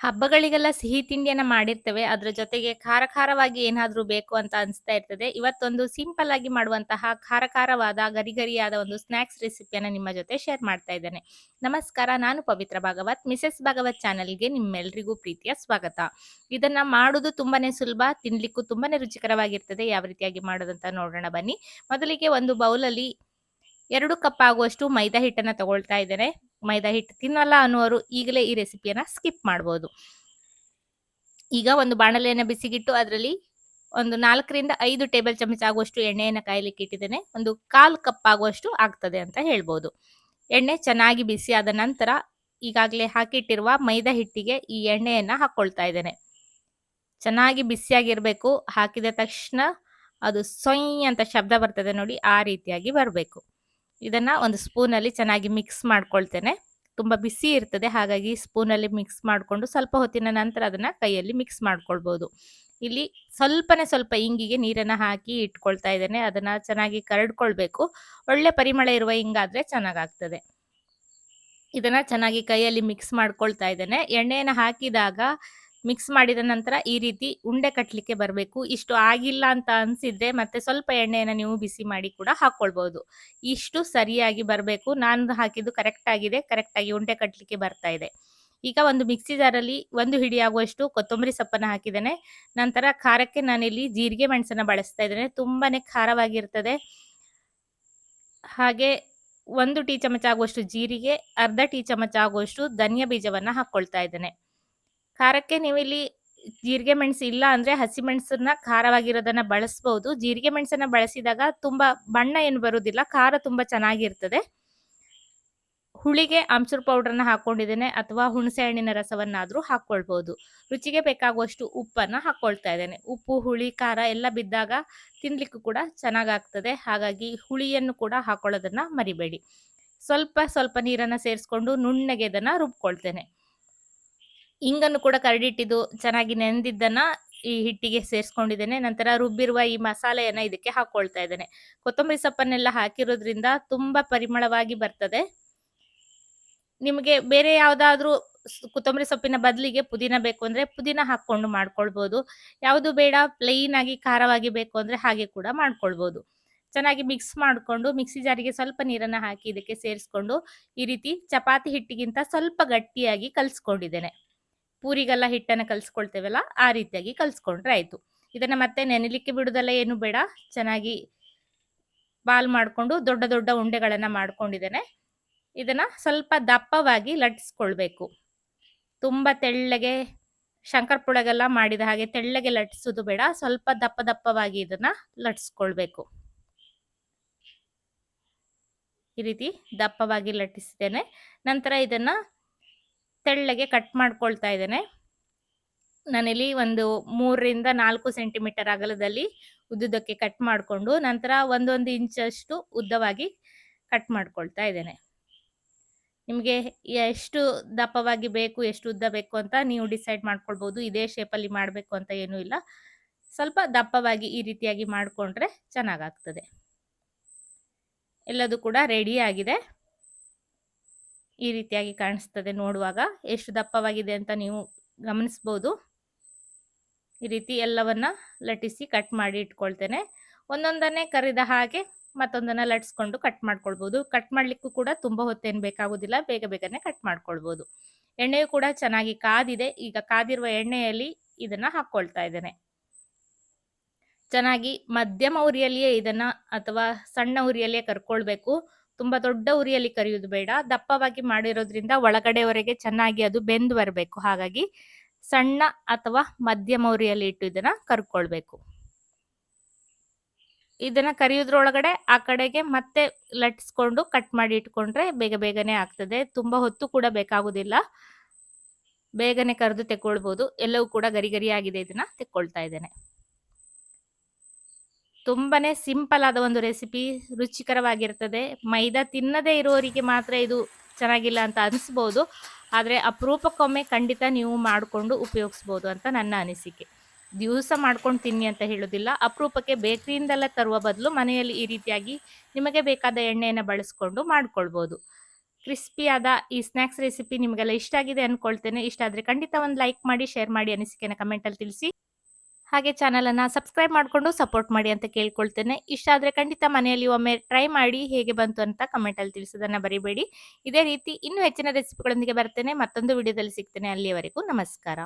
ಹಬ್ಬಗಳಿಗೆಲ್ಲ ಸಿಹಿ ತಿಂಡಿಯನ್ನ ಮಾಡಿರ್ತೇವೆ. ಅದ್ರ ಜೊತೆಗೆ ಖಾರ ಖಾರವಾಗಿ ಏನಾದ್ರೂ ಬೇಕು ಅಂತ ಅನಿಸ್ತಾ ಇರ್ತದೆ. ಇವತ್ತೊಂದು ಸಿಂಪಲ್ ಆಗಿ ಮಾಡುವಂತಹ ಖಾರ ಖಾರವಾದ, ಗರಿ ಗರಿಯಾದ ಒಂದು ಸ್ನಾಕ್ಸ್ ರೆಸಿಪಿಯನ್ನ ನಿಮ್ಮ ಜೊತೆ ಶೇರ್ ಮಾಡ್ತಾ ಇದ್ದೇನೆ. ನಮಸ್ಕಾರ ನಾನು ಪವಿತ್ರ ಭಾಗವತ್. ಮಿಸೆಸ್ ಭಾಗವತ್ ಚಾನೆಲ್‌ಗೆ ನಿಮ್ಮೆಲ್ರಿಗೂ ಪ್ರೀತಿಯ ಸ್ವಾಗತ. ಇದನ್ನ ಮಾಡೋದು ತುಂಬಾನೇ ಸುಲಭ, ತಿನ್ಲಿಕ್ಕೂ ತುಂಬಾನೇ ರುಚಿಕರವಾಗಿರ್ತದೆ. ಯಾವ ರೀತಿಯಾಗಿ ಮಾಡೋದಂತ ನೋಡೋಣ ಬನ್ನಿ. ಮೊದಲಿಗೆ ಒಂದು ಬೌಲಲ್ಲಿ ಎರಡು ಕಪ್ ಆಗುವಷ್ಟು ಮೈದಾ ಹಿಟ್ಟನ್ನ ತಗೊಳ್ತಾ ಇದ್ದೇನೆ. ಮೈದಾ ಹಿಟ್ಟು ತಿನ್ನಲ್ಲ ಅನ್ನುವರು ಈಗಲೇ ಈ ರೆಸಿಪಿಯನ್ನ ಸ್ಕಿಪ್ ಮಾಡ್ಬೋದು. ಈಗ ಒಂದು ಬಾಣಲೆಯನ್ನು ಬಿಸಿಗಿಟ್ಟು ಅದರಲ್ಲಿ ಒಂದು 4 ರಿಂದ 5 ಟೇಬಲ್ ಚಮಚ ಆಗುವಷ್ಟು ಎಣ್ಣೆಯನ್ನು ಕಾಯಲಿಕ್ಕೆ ಇಟ್ಟಿದ್ದೇನೆ. ಒಂದು 1/4 ಕಪ್ ಆಗುವಷ್ಟು ಆಗ್ತದೆ ಅಂತ ಹೇಳ್ಬೋದು. ಎಣ್ಣೆ ಚೆನ್ನಾಗಿ ಬಿಸಿ ಆದ ನಂತರ ಈಗಾಗಲೇ ಹಾಕಿಟ್ಟಿರುವ ಮೈದಾ ಹಿಟ್ಟಿಗೆ ಈ ಎಣ್ಣೆಯನ್ನು ಹಾಕ್ಕೊಳ್ತಾ ಇದ್ದೇನೆ. ಚೆನ್ನಾಗಿ ಬಿಸಿಯಾಗಿರಬೇಕು ಹಾಕಿದ ತಕ್ಷಣ ಅದು ಸೊಯ್ ಅಂತ ಶಬ್ದ ಬರ್ತದೆ ನೋಡಿ, ಆ ರೀತಿಯಾಗಿ ಬರ್ಬೇಕು. ಇದನ್ನ ಒಂದು ಸ್ಪೂನಲ್ಲಿ ಚೆನ್ನಾಗಿ ಮಿಕ್ಸ್ ಮಾಡ್ಕೊಳ್ತೇನೆ. ತುಂಬಾ ಬಿಸಿ ಇರ್ತದೆ. ಹಾಗಾಗಿ ಸ್ಪೂನಲ್ಲಿ ಮಿಕ್ಸ್ ಮಾಡ್ಕೊಂಡು ಸ್ವಲ್ಪ ಹೊತ್ತಿನ ನಂತರ ಅದನ್ನ ಕೈಯಲ್ಲಿ ಮಿಕ್ಸ್ ಮಾಡ್ಕೊಳ್ಬೋದು. ಇಲ್ಲಿ ಸ್ವಲ್ಪನೇ ಸ್ವಲ್ಪ ಇಂಗಿಗೆ ನೀರನ್ನ ಹಾಕಿ ಇಟ್ಕೊಳ್ತಾ ಇದ್ದೇನೆ. ಅದನ್ನ ಚೆನ್ನಾಗಿ ಕರಡ್ಕೊಳ್ಬೇಕು. ಒಳ್ಳೆ ಪರಿಮಳ ಇರುವ ಹಿಂಗಾದ್ರೆ ಚೆನ್ನಾಗಾಗ್ತದೆ. ಇದನ್ನ ಚೆನ್ನಾಗಿ ಕೈಯಲ್ಲಿ ಮಿಕ್ಸ್ ಮಾಡ್ಕೊಳ್ತಾ ಇದ್ದೇನೆ. ಎಣ್ಣೆಯನ್ನು ಹಾಕಿದಾಗ ಮಿಕ್ಸ್ ಮಾಡಿದ ನಂತರ ಈ ರೀತಿ ಉಂಡೆ ಕಟ್ಟಲಿಕ್ಕೆ ಬರಬೇಕು ಇಷ್ಟು ಆಗಿಲ್ಲ ಅಂತ ಅನ್ಸಿದ್ರೆ ಮತ್ತೆ ಸ್ವಲ್ಪ ಎಣ್ಣೆಯನ್ನು ನೀವು ಬಿಸಿ ಮಾಡಿ ಕೂಡ ಹಾಕ್ಕೊಳ್ಬೋದು. ಇಷ್ಟು ಸರಿಯಾಗಿ ಬರಬೇಕು ನಾನು ಹಾಕಿದ್ದು ಕರೆಕ್ಟ್ ಆಗಿದೆ. ಕರೆಕ್ಟ್ ಆಗಿ ಉಂಡೆ ಕಟ್ಟಲಿಕ್ಕೆ ಬರ್ತಾ ಇದೆ. ಈಗ ಒಂದು ಮಿಕ್ಸಿ ಜಾರಲ್ಲಿ ಒಂದು ಹಿಡಿ ಆಗುವಷ್ಟು ಕೊತ್ತಂಬರಿ ಸೊಪ್ಪನ್ನ ಹಾಕಿದ್ದೇನೆ. ನಂತರ ಖಾರಕ್ಕೆ ನಾನಿಲ್ಲಿ ಜೀರಿಗೆ ಮೆಣಸನ್ನು ಬಳಸ್ತಾ ಇದ್ದೇನೆ. ತುಂಬಾನೇ ಖಾರವಾಗಿರ್ತದೆ. ಹಾಗೆ ಒಂದು ಟೀ ಚಮಚ ಆಗುವಷ್ಟು ಜೀರಿಗೆ, ಅರ್ಧ ಟೀ ಚಮಚ ಆಗುವಷ್ಟು ಧನಿಯಾ ಬೀಜವನ್ನ ಹಾಕ್ಕೊಳ್ತಾ ಇದ್ದೇನೆ. ಖಾರಕ್ಕೆ ನೀವಿಲ್ಲಿ ಜೀರಿಗೆ ಮೆಣಸು ಇಲ್ಲ ಅಂದ್ರೆ ಹಸಿಮೆಣಸನ್ನ ಖಾರವಾಗಿರೋದನ್ನ ಬಳಸ್ಬೋದು. ಜೀರಿಗೆ ಮೆಣಸನ್ನ ಬಳಸಿದಾಗ ತುಂಬಾ ಬಣ್ಣ ಏನು ಬರೋದಿಲ್ಲ ಖಾರ ತುಂಬಾ ಚೆನ್ನಾಗಿರ್ತದೆ. ಹುಳಿಗೆ ಆಮ್ಚೂರ್ ಪೌಡರ್‌ನ ಹಾಕೊಂಡಿದ್ದೇನೆ ಅಥವಾ ಹುಣಸೆ ಹಣ್ಣಿನ ರಸವನ್ನಾದ್ರೂ ಹಾಕ್ಕೊಳ್ಬೋದು. ರುಚಿಗೆ ಬೇಕಾಗುವಷ್ಟು ಉಪ್ಪನ್ನ ಹಾಕ್ಕೊಳ್ತಾ ಇದ್ದೇನೆ. ಉಪ್ಪು, ಹುಳಿ, ಖಾರ ಎಲ್ಲ ಬಿದ್ದಾಗ ತಿನ್ಲಿಕ್ಕೂ ಕೂಡ ಚೆನ್ನಾಗಾಗ್ತದೆ. ಹಾಗಾಗಿ ಹುಳಿಯನ್ನು ಕೂಡ ಹಾಕೊಳ್ಳೋದನ್ನ ಮರಿಬೇಡಿ. ಸ್ವಲ್ಪ ಸ್ವಲ್ಪ ನೀರನ್ನ ಸೇರಿಸ್ಕೊಂಡು ನುಣ್ಣಗೆ ಇದನ್ನ ರುಬ್ಕೊಳ್ತೇನೆ. ಇಂಗನ್ನು ಕೂಡ ಕರಡಿಟ್ಟಿದ್ದು ಚೆನ್ನಾಗಿ ನೆನೆದಿದ್ದನ್ನ ಈ ಹಿಟ್ಟಿಗೆ ಸೇರಿಸ್ಕೊಂಡಿದ್ದೇನೆ. ನಂತರ ರುಬ್ಬಿರುವ ಈ ಮಸಾಲೆಯನ್ನ ಇದಕ್ಕೆ ಹಾಕೊಳ್ತಾ ಇದ್ದೇನೆ. ಕೊತ್ತಂಬರಿ ಸೊಪ್ಪನ್ನೆಲ್ಲ ಹಾಕಿರೋದ್ರಿಂದ ತುಂಬಾ ಪರಿಮಳವಾಗಿ ಬರ್ತದೆ. ನಿಮಗೆ ಬೇರೆ ಯಾವ್ದಾದ್ರು ಕೊತ್ತಂಬರಿ ಸೊಪ್ಪಿನ ಬದಲಿಗೆ ಪುದೀನ ಬೇಕು ಅಂದ್ರೆ ಪುದೀನ ಹಾಕೊಂಡು ಮಾಡ್ಕೊಳ್ಬಹುದು ಯಾವುದು ಬೇಡ ಪ್ಲೈನ್ ಆಗಿ ಖಾರವಾಗಿ ಬೇಕು ಅಂದ್ರೆ ಹಾಗೆ ಕೂಡ ಮಾಡ್ಕೊಳ್ಬಹುದು ಚೆನ್ನಾಗಿ ಮಿಕ್ಸ್ ಮಾಡ್ಕೊಂಡು ಮಿಕ್ಸಿ ಜಾರಿಗೆ ಸ್ವಲ್ಪ ನೀರನ್ನ ಹಾಕಿ ಇದಕ್ಕೆ ಸೇರಿಸ್ಕೊಂಡು ಈ ರೀತಿ ಚಪಾತಿ ಹಿಟ್ಟಿಗಿಂತ ಸ್ವಲ್ಪ ಗಟ್ಟಿಯಾಗಿ ಕಲ್ಸ್ಕೊಂಡಿದ್ದೇನೆ. ಪೂರಿಗೆಲ್ಲ ಹಿಟ್ಟನ್ನು ಕಲಿಸ್ಕೊಳ್ತೇವಲ್ಲ, ಆ ರೀತಿಯಾಗಿ ಕಲಿಸ್ಕೊಂಡ್ರೆ ಆಯಿತು ಇದನ್ನ ಮತ್ತೆ ನೆನೆಲಿಕ್ಕೆ ಬಿಡೋದೆಲ್ಲ ಏನು ಬೇಡ. ಚೆನ್ನಾಗಿ ಬಾಲ್ ಮಾಡ್ಕೊಂಡು ದೊಡ್ಡ ದೊಡ್ಡ ಉಂಡೆಗಳನ್ನ ಮಾಡ್ಕೊಂಡಿದ್ದೇನೆ. ಇದನ್ನ ಸ್ವಲ್ಪ ದಪ್ಪವಾಗಿ ಲಟ್ಟಿಸ್ಕೊಳ್ಬೇಕು. ತುಂಬ ತೆಳ್ಳಗೆ ಶಂಕರಪುಳಗೆಲ್ಲ ಮಾಡಿದ ಹಾಗೆ ತೆಳ್ಳಗೆ ಲಟ್ಟಿಸೋದು ಬೇಡ. ಸ್ವಲ್ಪ ದಪ್ಪ ದಪ್ಪವಾಗಿ ಇದನ್ನ ಲಟ್ಸ್ಕೊಳ್ಬೇಕು ಈ ರೀತಿ ದಪ್ಪವಾಗಿ ಲಟ್ಟಿಸಿದ್ದೇನೆ. ನಂತರ ಇದನ್ನ ತೆಳ್ಳಗೆ ಕಟ್ ಮಾಡ್ಕೊಳ್ತಾ ಇದ್ದೇನೆ. ನಾನಿಲ್ಲಿ ಒಂದು 3 ರಿಂದ 4 ಸೆಂಟಿಮೀಟರ್ ಅಗಲದಲ್ಲಿ ಉದ್ದುದಕ್ಕೆ ಕಟ್ ಮಾಡಿಕೊಂಡು ನಂತರ 1, 1 ಇಂಚಷ್ಟು ಉದ್ದವಾಗಿ ಕಟ್ ಮಾಡ್ಕೊಳ್ತಾ ಇದ್ದೇನೆ. ನಿಮಗೆ ಎಷ್ಟು ದಪ್ಪವಾಗಿ ಬೇಕು, ಎಷ್ಟು ಉದ್ದ ಬೇಕು ಅಂತ ನೀವು ಡಿಸೈಡ್ ಮಾಡ್ಕೊಳ್ಬೋದು. ಇದೇ ಶೇಪಲ್ಲಿ ಮಾಡಬೇಕು ಅಂತ ಏನೂ ಇಲ್ಲ. ಸ್ವಲ್ಪ ದಪ್ಪವಾಗಿ ಈ ರೀತಿಯಾಗಿ ಮಾಡಿಕೊಂಡ್ರೆ ಚೆನ್ನಾಗಾಗ್ತದೆ. ಎಲ್ಲದೂ ಕೂಡ ರೆಡಿ ಆಗಿದೆ. ಈ ರೀತಿಯಾಗಿ ಕಾಣಿಸ್ತದೆ ನೋಡುವಾಗ. ಎಷ್ಟು ದಪ್ಪವಾಗಿದೆ ಅಂತ ನೀವು ಗಮನಿಸ್ಬೋದು. ಈ ರೀತಿ ಎಲ್ಲವನ್ನ ಲಟ್ಟಿಸಿ ಕಟ್ ಮಾಡಿ ಇಟ್ಕೊಳ್ತೇನೆ. ಒಂದೊಂದನ್ನೇ ಕರಿದ ಹಾಗೆ ಮತ್ತೊಂದನ್ನ ಲಟ್ಸ್ಕೊಂಡು ಕಟ್ ಮಾಡ್ಕೊಳ್ಬೋದು. ಕಟ್ ಮಾಡ್ಲಿಕ್ಕೂ ಕೂಡ ತುಂಬ ಹೊತ್ತೇನು ಬೇಕಾಗೋದಿಲ್ಲ ಬೇಗ ಬೇಗನೆ ಕಟ್ ಮಾಡ್ಕೊಳ್ಬೋದು. ಎಣ್ಣೆಯು ಕೂಡ ಚೆನ್ನಾಗಿ ಕಾದಿದೆ. ಈಗ ಕಾದಿರುವ ಎಣ್ಣೆಯಲ್ಲಿ ಇದನ್ನ ಹಾಕ್ಕೊಳ್ತಾ ಇದ್ದೇನೆ. ಚೆನ್ನಾಗಿ ಮಧ್ಯಮ ಉರಿಯಲ್ಲಿಯೇ ಇದನ್ನು ಅಥವಾ ಸಣ್ಣ ಉರಿಯಲ್ಲಿಯೇ ಕರ್ಕೊಳ್ಬೇಕು. ತುಂಬಾ ದೊಡ್ಡ ಉರಿಯಲ್ಲಿ ಕರಿಯುವುದು ಬೇಡ. ದಪ್ಪವಾಗಿ ಮಾಡಿರೋದ್ರಿಂದ ಒಳಗಡೆವರೆಗೆ ಚೆನ್ನಾಗಿ ಅದು ಬೆಂದು ಬರಬೇಕು ಹಾಗಾಗಿ ಸಣ್ಣ ಅಥವಾ ಮಧ್ಯಮ ಉರಿಯಲ್ಲಿ ಇಟ್ಟು ಇದನ್ನ ಕರ್ಕೊಳ್ಬೇಕು. ಇದನ್ನ ಕರಿಯೋದ್ರೊಳಗಡೆ ಆ ಕಡೆಗೆ ಮತ್ತೆ ಲಟ್ಸ್ಕೊಂಡು ಕಟ್ ಮಾಡಿ ಇಟ್ಕೊಂಡ್ರೆ ಬೇಗ ಬೇಗನೆ ಆಗ್ತದೆ. ತುಂಬಾ ಹೊತ್ತು ಕೂಡ ಬೇಕಾಗುದಿಲ್ಲ. ಬೇಗನೆ ಕರೆದು ತೆಕ್ಕೊಳ್ಬಹುದು ಎಲ್ಲವೂ ಕೂಡ ಗರಿ ಗರಿಯಾಗಿದೆ ಇದನ್ನ ತೆಕ್ಕೊಳ್ತಾ ಇದ್ದೇನೆ. ತುಂಬಾನೇ ಸಿಂಪಲ್ ಆದ ಒಂದು ರೆಸಿಪಿ. ರುಚಿಕರವಾಗಿರ್ತದೆ. ಮೈದಾ ತಿನ್ನದೇ ಇರೋರಿಗೆ ಮಾತ್ರ ಇದು ಚೆನ್ನಾಗಿಲ್ಲ ಅಂತ ಅನಿಸ್ಬೋದು ಆದ್ರೆ ಅಪರೂಪಕ್ಕೊಮ್ಮೆ ಖಂಡಿತ ನೀವು ಮಾಡ್ಕೊಂಡು ಉಪಯೋಗಿಸ್ಬೋದು ಅಂತ ನನ್ನ ಅನಿಸಿಕೆ. ದಿವಸ ಮಾಡ್ಕೊಂಡು ತಿನ್ನಿ ಅಂತ ಹೇಳೋದಿಲ್ಲ. ಅಪರೂಪಕ್ಕೆ ಬೇಕರಿಯಿಂದೆಲ್ಲ ತರುವ ಬದಲು ಮನೆಯಲ್ಲಿ ಈ ರೀತಿಯಾಗಿ ನಿಮಗೆ ಬೇಕಾದ ಎಣ್ಣೆಯನ್ನು ಬಳಸ್ಕೊಂಡು ಮಾಡ್ಕೊಳ್ಬೋದು. ಕ್ರಿಸ್ಪಿಯಾದ ಈ ಸ್ನ್ಯಾಕ್ಸ್ ರೆಸಿಪಿ ನಿಮಗೆಲ್ಲ ಇಷ್ಟ ಆಗಿದೆ ಅನ್ಕೊಳ್ತೇನೆ. ಇಷ್ಟ ಆದ್ರೆ ಖಂಡಿತ ಒಂದು ಲೈಕ್ ಮಾಡಿ, ಶೇರ್ ಮಾಡಿ, ಅನಿಸಿಕೆನ ಕಮೆಂಟಲ್ಲಿ ತಿಳಿಸಿ. ಹಾಗೆ ಚಾನಲನ್ನು ಸಬ್ಸ್ಕ್ರೈಬ್ ಮಾಡ್ಕೊಂಡು ಸಪೋರ್ಟ್ ಮಾಡಿ ಅಂತ ಕೇಳ್ಕೊಳ್ತೇನೆ. ಇಷ್ಟ ಆದ್ರೆ ಖಂಡಿತ ಮನೆಯಲ್ಲಿ ಒಮ್ಮೆ ಟ್ರೈ ಮಾಡಿ ಹೇಗೆ ಬಂತು ಅಂತ ಕಮೆಂಟಲ್ಲಿ ತಿಳಿಸೋದನ್ನ ಬರಿಬೇಡಿ ಇದೇ ರೀತಿ ಇನ್ನೂ ಹೆಚ್ಚಿನ ರೆಸಿಪಿಗಳೊಂದಿಗೆ ಬರ್ತೇನೆ. ಮತ್ತೊಂದು ವಿಡಿಯೋದಲ್ಲಿ ಸಿಗ್ತೇನೆ. ಅಲ್ಲಿಯವರೆಗೂ ನಮಸ್ಕಾರ.